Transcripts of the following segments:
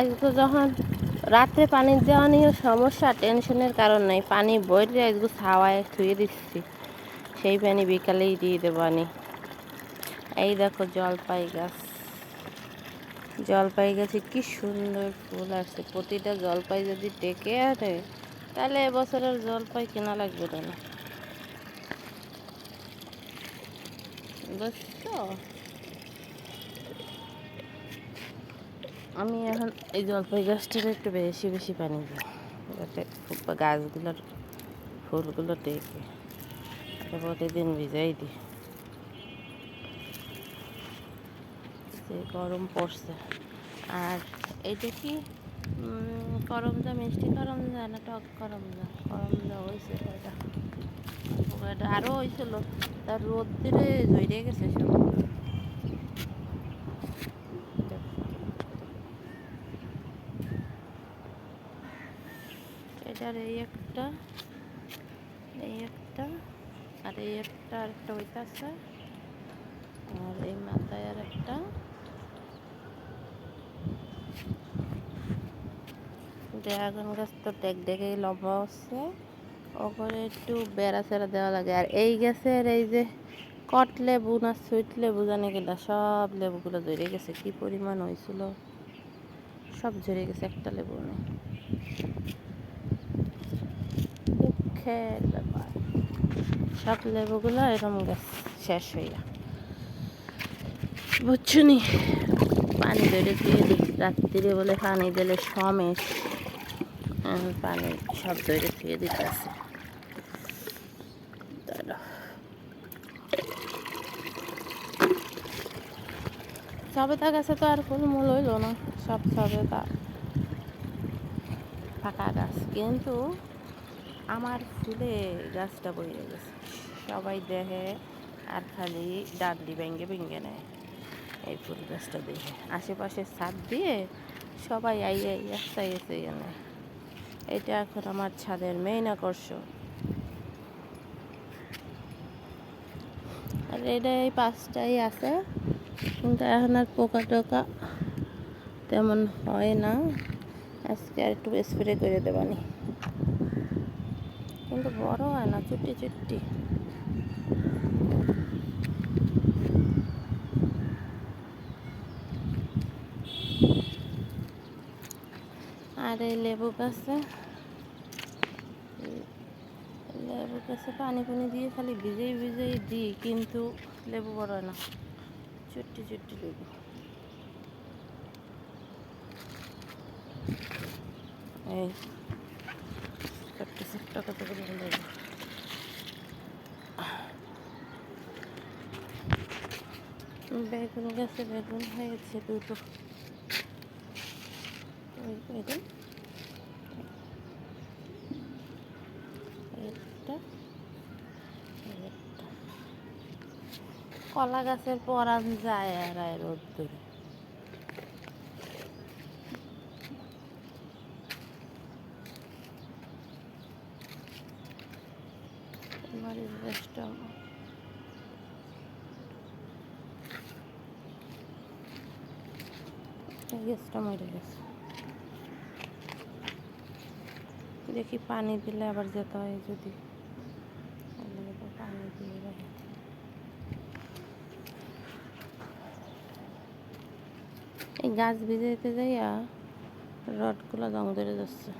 আজকে যখন রাত্রে পানি দেওয়া নিয়ে সমস্যা, টেনশনের কারণ নাই। পানি বইরে আজকে ছাওয়ায় থুয়ে দিচ্ছি। সেই পানি বিকালেই দিয়ে দেবো আনি। এই দেখো জলপাই গাছ জলপাই গাছে কি সুন্দর ফুল আসছে। প্রতিটা জলপাই যদি ডেকে আনে, তাহলে এবছরের জলপাই কেনা লাগবে না বুঝছ আমি এখন এই জলপাই গাছটার একটু বেশি বেশি পানি দিই। যাতে গাছগুলোর ফুলগুলো টেকে প্রতিদিন ভিজাই দিই। যে গরম পড়ছে। আর এইটা কি? করমজা মিষ্টি করমজা না টক করমজা? করমজা হয়েছে এটা। এটা আরও হয়েছিল তার রোদ দিলে জড়িয়ে গেছে সব এটার এই একটা এই একটা, আর এই একটা আর একটা ওইটা আছে আর এই মাথায় আর একটা। ড্রাগন গাছ তো ডেক ডেকে লম্বা হচ্ছে। ওপরে একটু বেড়া চেড়া দেওয়া লাগে। আর এই গাছের এই যে কট লেবু না সুইট লেবু, জানে কিনা সব লেবুগুলো ধরে গেছে। কি পরিমাণ হয়েছিল সব ঝরে গেছে একটা লেবু নেই দুঃখের ব্যাপার। সব লেবুগুলো এরকম গেছে শেষ হইয়া। বুঝছ নি পানি ধরে দিয়ে দিই। রাত্রিরে বলে পানি দিলে সমেশ পানি সব ধরে ধুয়ে দিতে আছে সবেতা গাছে তো আর ফুল মূল হইল না। সব সবেতা ফাঁকা গাছ। কিন্তু আমার ফুলে গাছটা বইয়ে গেছে। সবাই দেখে আর খালি ডান্ডি ভেঙ্গে ভেঙ্গে নেয় এই ফুল গাছটা দেখে। আশেপাশে ছাদ দিয়ে সবাই আই আই একটা এসে নেয়। এটা এখন আমার ছাদের মেইন আকর্ষণ। আর এটা এই পাঁচটাই আছে, কিন্তু এখন আর পোকা টোকা তেমন হয় না। আজকে আর একটু স্প্রে করে দেবানি। কিন্তু বড় হয় না চুটি চুটি আর এই লেবু গাছে লেবু গাছে পানি পানি দিয়ে খালি ভিজেই ভিজেই দিই, কিন্তু লেবু বড় হয় না। চুট্টি চুট্টি লেবু। এই ছোট্ট ছোট্ট কতগুলো লেবু বেগুন গাছে বেগুন হয়েছে দুটো। ওই বেগুন। কলা গাছের পরান যায় আর রোদ দূরে গাছটা এই গাছটা মরে গেছে। দেখি পানি দিলে আবার যেতে হয় যদি। পানি দিয়ে। এই গাছ ভিজাইতে যাইয়া রডগুলো জং ধরে যাচ্ছে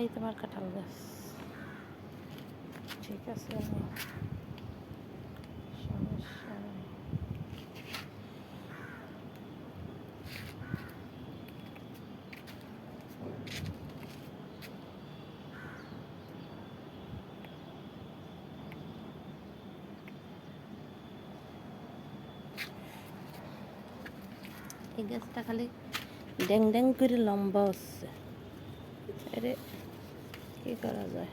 এই তোমার কাঁঠাল গাছ। ঠিক আছে সমস্যা নেই। এই গাছটা খালি ড্যাং ড্যাং করে লম্বা হচ্ছে। আরে কি করা যায়?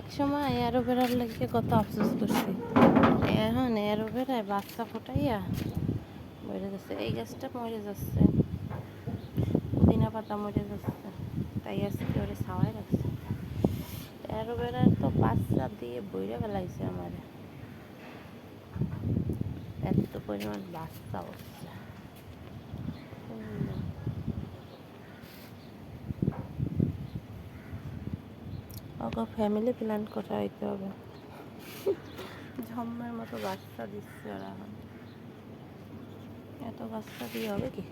এক সময় অ্যারোভেরার লাগিয়ে কত আফসোস করছি। এখন অ্যারোভেরায় বাচ্চা ফোটাইয়া মরে যাচ্ছে। এই গাছটা মরে যাচ্ছে। পুদিনা পাতা মরে যাচ্ছে। তাই আজকে ওরে ছাওয়াই রাখছে। অ্যারোভেরার তো বাচ্চা দিয়ে বইরে ফেলাইছে আমার। এত পরিমাণ বাচ্চা হচ্ছে। ওকে ফ্যামিলি প্ল্যান করা হইতে হবে? ঝম্মের মতো বাচ্চা দিচ্ছে ওরা এত বাচ্চা দিয়ে হবে কি?